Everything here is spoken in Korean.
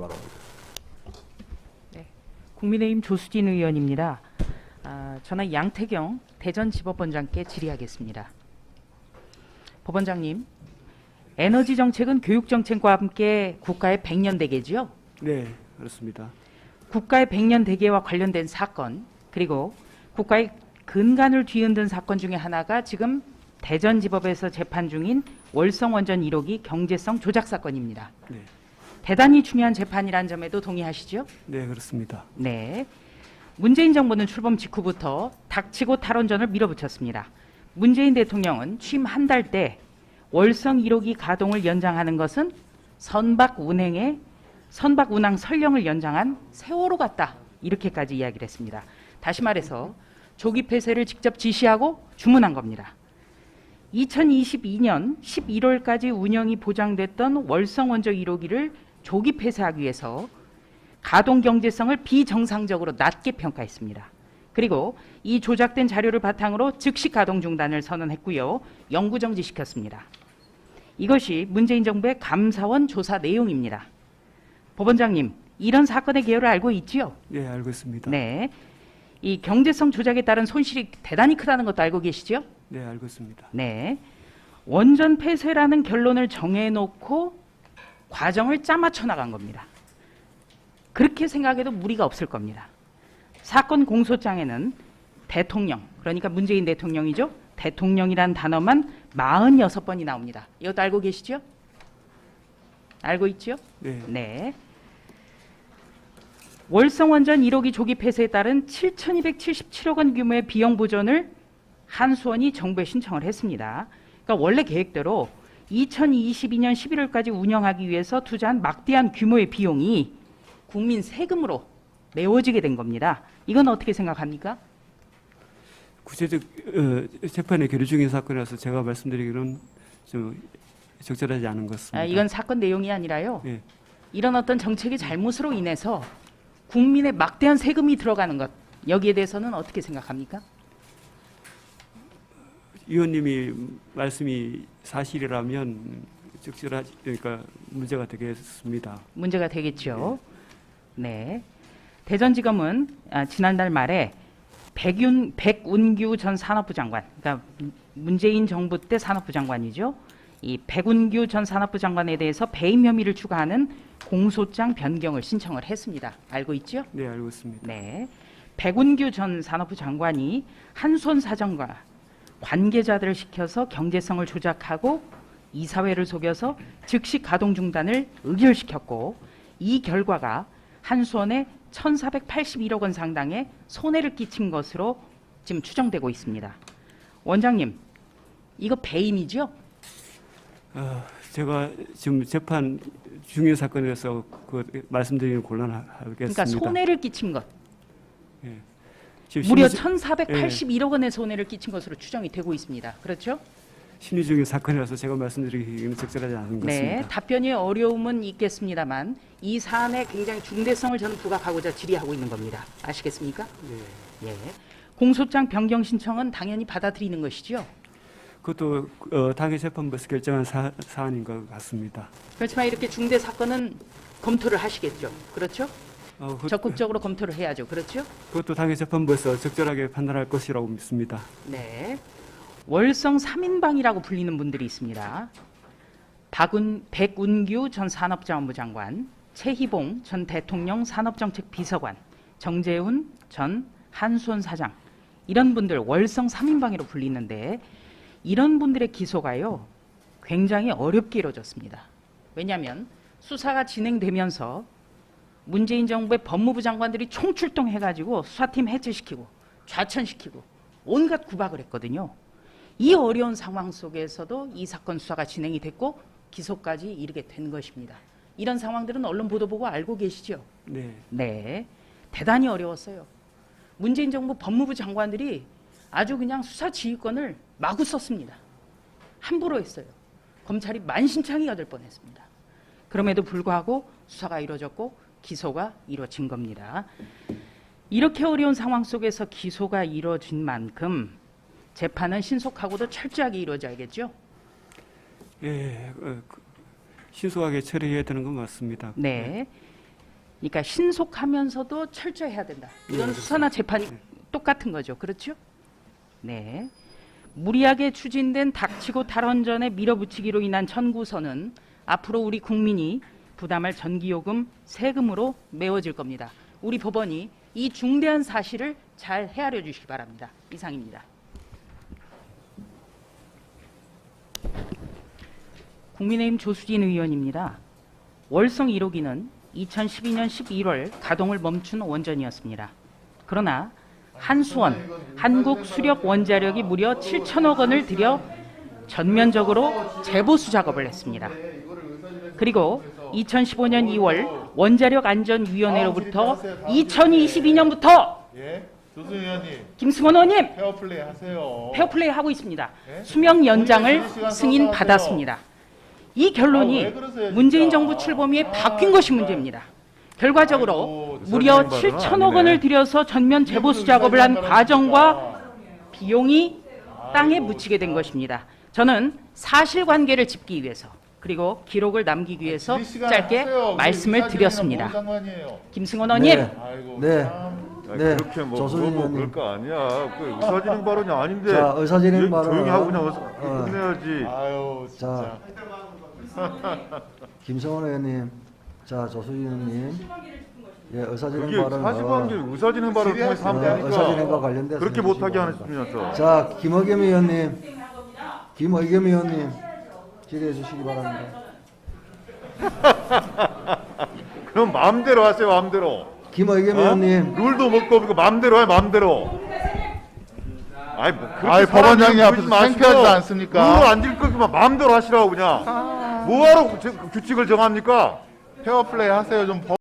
바랍니다. 국민의힘 조수진 의원입니다. 아, 저는 양태경 대전지법원장께 질의하겠습니다. 법원장님, 에너지 정책은 교육 정책과 함께 국가의 백년 대계지요. 네, 그렇습니다. 국가의 백년 대계와 관련된 사건 그리고 국가의 근간을 뒤흔든 사건 중에 하나가 지금 대전지법에서 재판 중인 월성원전 1호기 경제성 조작 사건입니다. 네, 대단히 중요한 재판이란 점에도 동의하시죠? 네, 그렇습니다. 네. 문재인 정부는 출범 직후부터 닥치고 탈원전을 밀어붙였습니다. 문재인 대통령은 취임 한 달 때 월성 1호기 가동을 연장하는 것은 선박 운행에 선박 운항 설령을 연장한 세월호 같다. 이렇게까지 이야기를 했습니다. 다시 말해서 조기 폐쇄를 직접 지시하고 주문한 겁니다. 2022년 11월까지 운영이 보장됐던 월성 원전 1호기를 조기 폐쇄하기 위해서 가동 경제성을 비정상적으로 낮게 평가했습니다. 그리고 이 조작된 자료를 바탕으로 즉시 가동 중단을 선언했고요. 영구 정지시켰습니다. 이것이 문재인 정부의 감사원 조사 내용입니다. 법원장님, 이런 사건의 개요를 알고 있지요? 네, 알고 있습니다. 네. 이 경제성 조작에 따른 손실이 대단히 크다는 것도 알고 계시죠? 네, 알고 있습니다. 네. 원전 폐쇄라는 결론을 정해놓고 과정을 짜맞춰 나간 겁니다. 그렇게 생각해도 무리가 없을 겁니다. 사건 공소장에는 대통령, 그러니까 문재인 대통령이죠. 대통령이란 단어만 46번이 나옵니다. 이것도 알고 계시죠? 알고 있죠? 네, 네. 월성원전 1호기 조기 폐쇄에 따른 7,277억 원 규모의 비용 보전을 한수원이 정부에 신청을 했습니다. 그러니까 원래 계획대로 2022년 11월까지 운영하기 위해서 투자한 막대한 규모의 비용이 국민 세금으로 메워지게 된 겁니다. 이건 어떻게 생각합니까? 구체적 어, 재판에 계류 중인 사건이라서 제가 말씀드리기는 좀 적절하지 않은 것 같습니다. 아, 이건 사건 내용이 아니라요. 네, 이런 어떤 정책의 잘못으로 인해서 국민의 막대한 세금이 들어가는 것 여기에 대해서는 어떻게 생각합니까? 위원님이 말씀이 사실이라면 적절하지 그러니까 문제가 되겠습니다. 문제가 되겠죠. 네. 대전지검은 아, 지난달 말에 백윤 백운규 전 산업부 장관, 그러니까 문재인 정부 때 산업부 장관이죠. 이 백운규 전 산업부 장관에 대해서 배임 혐의를 추가하는 공소장 변경을 신청을 했습니다. 알고 있죠? 네, 알고 있습니다. 네. 백운규 전 산업부 장관이 한손 사정과 관계자들을 시켜서 경제성을 조작하고 이사회를 속여서 즉시 가동 중단을 의결시켰고 이 결과가 한수원에 1,481억 원 상당의 손해를 끼친 것으로 지금 추정되고 있습니다. 원장님, 이거 배임이죠? 어, 제가 지금 재판 중인 사건이라서 그 말씀드리는 곤란하겠습니다. 그러니까 손해를 끼친 것. 지금 무려 심리, 1,481억 원의 손해를 끼친 것으로 추정이 되고 있습니다. 그렇죠? 심리 중인 사건이라서 제가 말씀드리기는 적절하지 않은 것 네, 같습니다. 답변이 어려움은 있겠습니다만 이 사안의 굉장히 중대성을 저는 부각하고자 질의하고 있는 겁니다. 아시겠습니까? 네. 예. 공소장 변경 신청은 당연히 받아들이는 것이죠. 그것도 어, 당해 재판부에서 결정한 사, 사안인 것 같습니다. 그렇지만 이렇게 중대 사건은 검토를 하시겠죠. 그렇죠? 어, 그, 적극적으로 검토를 해야죠. 그렇죠? 그것도 당해 재판부에서 적절하게 판단할 것이라고 믿습니다. 네. 월성 3인방이라고 불리는 분들이 있습니다. 박운, 백운규 전 산업자원부 장관, 최희봉 전 대통령 산업정책 비서관, 정재훈 전 한수원 사장 이런 분들 월성 3인방으로 불리는데 이런 분들의 기소가요 굉장히 어렵게 이루어졌습니다. 왜냐하면 수사가 진행되면서 문재인 정부의 법무부 장관들이 총출동해가지고 수사팀 해체시키고 좌천시키고 온갖 구박을 했거든요. 이 어려운 상황 속에서도 이 사건 수사가 진행이 됐고 기소까지 이르게 된 것입니다. 이런 상황들은 언론 보도 보고 알고 계시죠? 네. 네. 대단히 어려웠어요. 문재인 정부 법무부 장관들이 아주 그냥 수사 지휘권을 마구 썼습니다. 함부로 했어요. 검찰이 만신창이 얻을 뻔했습니다. 그럼에도 불구하고 수사가 이루어졌고 기소가 이루어진 겁니다. 이렇게 어려운 상황 속에서 기소가 이루어진 만큼 재판은 신속하고도 철저하게 이루어져야겠죠. 예, 어, 그, 신속하게 처리해야 되는 건 맞습니다. 네. 그러니까 신속하면서도 철저해야 된다. 이건 수사나 재판이 똑같은 거죠. 그렇죠? 네. 무리하게 추진된 닥치고 탈원전에 밀어붙이기로 인한 청구서는 앞으로 우리 국민이 부담할 전기요금 세금으로 메워질 겁니다. 우리 법원이 이 중대한 사실을 잘 헤아려 주시기 바랍니다. 이상입니다. 국민의힘 조수진 의원입니다. 월성 1호기는 2012년 11월 가동을 멈춘 원전이었습니다. 그러나 한수원, 한국수력원자력이 무려 7천억 원을 들여 전면적으로 재보수 작업을 했습니다. 그리고 2015년 2월 원자력 안전위원회로부터 2022년부터 예, 조수 의원님 김승원 의원님 페어플레이 하세요. 페어플레이 하고 있습니다. 예? 수명 연장을 승인 받았습니다. 이 아, 왜 결론이 그러세요, 문재인? 정부 출범 이에 아, 바뀐 것이. 문제입니다. 결과적으로 아이고, 무려 선생님 발언은 7천억 아니네. 원을 들여서 전면 재보수 작업을 한 과정과 비용이 땅에 묻히게 된 것입니다. 저는 사실관계를 짚기 위해서 그리고 기록을 남기기 위해서 짧게 말씀을 드렸습니다. 김승원 의원님 네. 아이고 네. 참. 아, 네, 그렇게 뭐 조선인 뭐 의원님. 그럴 거 아니야. 그 의사진행 발언이 아닌데. 자, 의사진행 얘 발언은- 조용히 하고 그냥 어서 어. 끝내야지. 아유 진짜. 김성원 의원님, 자 조수진 의원님, 예 의사진행 그게 발언. 사실관계 의사진행 발언을 통해서 하면 어, 의사진행과 되니까. 관련돼서 그렇게 못하게. 하셨으면서. 자 김의겸 의원님, 김의겸 의원님 질의해 주시기 바랍니다. 그럼 마음대로 하세요, 마음대로. 김의겸 어? 의원님, 룰도 먹고 없고 마음대로 해, 마음대로. 아이, 뭐 그렇게 아이, 법원장님 사람 앞에서 마시고 창피하지 않습니까? 룰을 안 지킬 거면 마음대로 하시라고 그냥. 뭐하러 그- 규칙을 정합니까? 페어플레이 하세요 좀.